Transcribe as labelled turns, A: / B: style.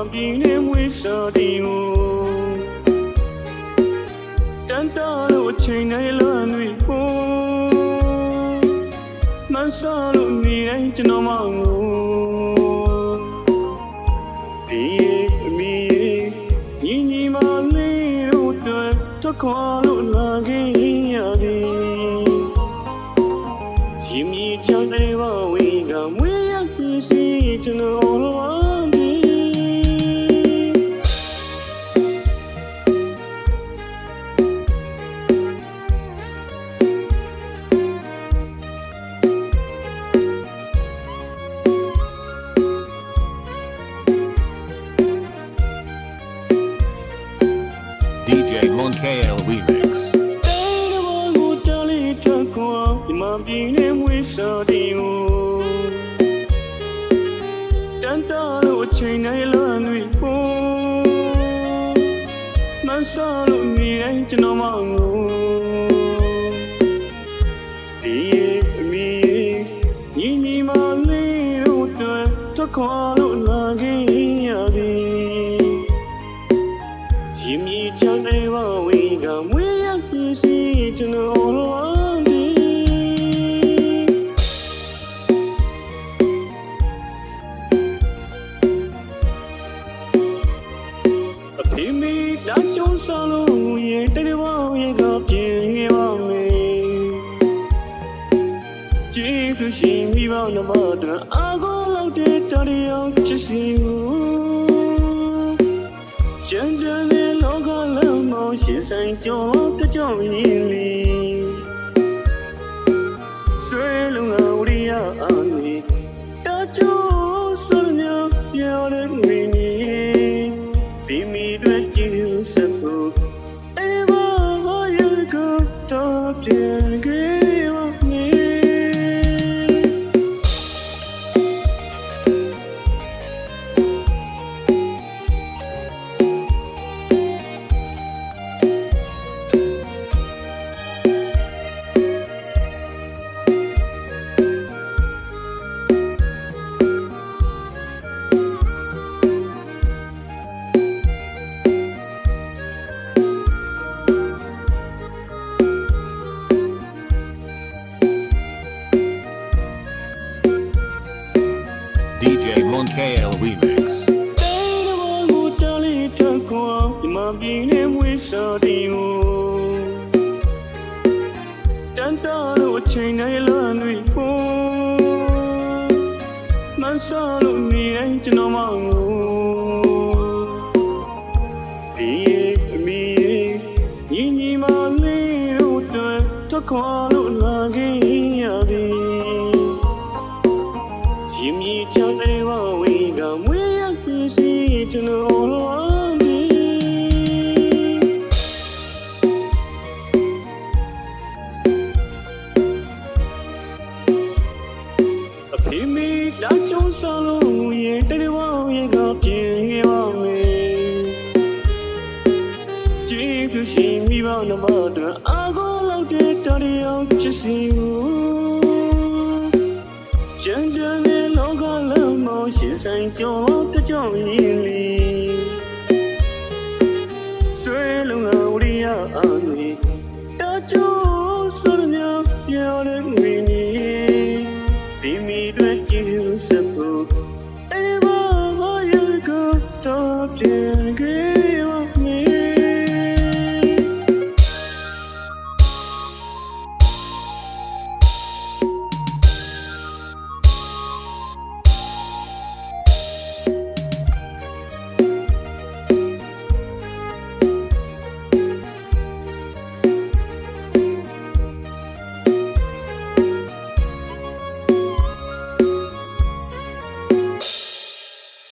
A: ဒီမှာပြင်းနေမွေးစားတီကိုတန်တာလို့အချိန်နဲ့လွန်တွေကိုမဆာလို့နေတိုင်းကျွန်တော်မငိုဒီရဲ့အမီရဲ့ညီညီမလေးတို့တွေ့တော့ခေါ်လို့လာခဲ့ရသည်ရှင်မြချမ်းတဲ့ဘဝကမွေးရဖြစ်စီကျွန်တော်
B: DJ Monkale Remix.
A: တဲ့ဘဝကိုတလေးထခွာဒီမှာပြင်းနေမွေးစားတီကိုတန်တာလို့အချိန်နဲ့လွန်တွေကိုမဆာလို့နေတိုင်းကျွန်တော်မငိုဒီရဲ့အမီရဲ့ညီညီမလေးတို့တွေ့တော့ခေါ်လို့လာခဲ့ရသည် စီကျွန်တော်လိုအပ်နေအဖေမေတာချုံဆောင်လို့ရဲ့တရဝရဲ့ကပြင်းခဲ့ပါမယ်ကျေးဇူးရှင်မိဘနမတော်အာ ကိုလောက်တဲ့တော်ရောချစ်စီကိုကျန်တဲ့လောကလမ်းမောင်ရှင်ဆိုင်ကြောတကြောင်ရင်းလီဆွေလုံငါဝရိယအာနေတာချိုးစွညပြော မှာပြင်းနေမွေးစားတီကိုတန်တာလို့အချိန်နဲ့လွန်တွေကိုမဆာလို့နေတိုင်းကျွန်တော်မငိုဒီရဲ့အမီရဲ့ညီညီမလေးတို့တွေ့တော့ခေါ်လို့လာခဲ့ရသည်ရှင်မြချမ်းတဲ့ဘဝကမွေးရဖြစ်စီကျွန်တော် အဖေမေလာချုံဆောင်လို့ရဲ့တရဝရဲ့ကပြင်းခဲ့ပါမယ်ကျေးဇူးရှင်မိဘနမတော်အာကိုလောက်တဲ့တော်ရောချစ်စီကိုကျန်တဲ့လောကလမ်းမောရှင်ဆိုင်ကြောတကြောင်ရင်းလီဆွေလုံငါဝရိယအာနေတချို့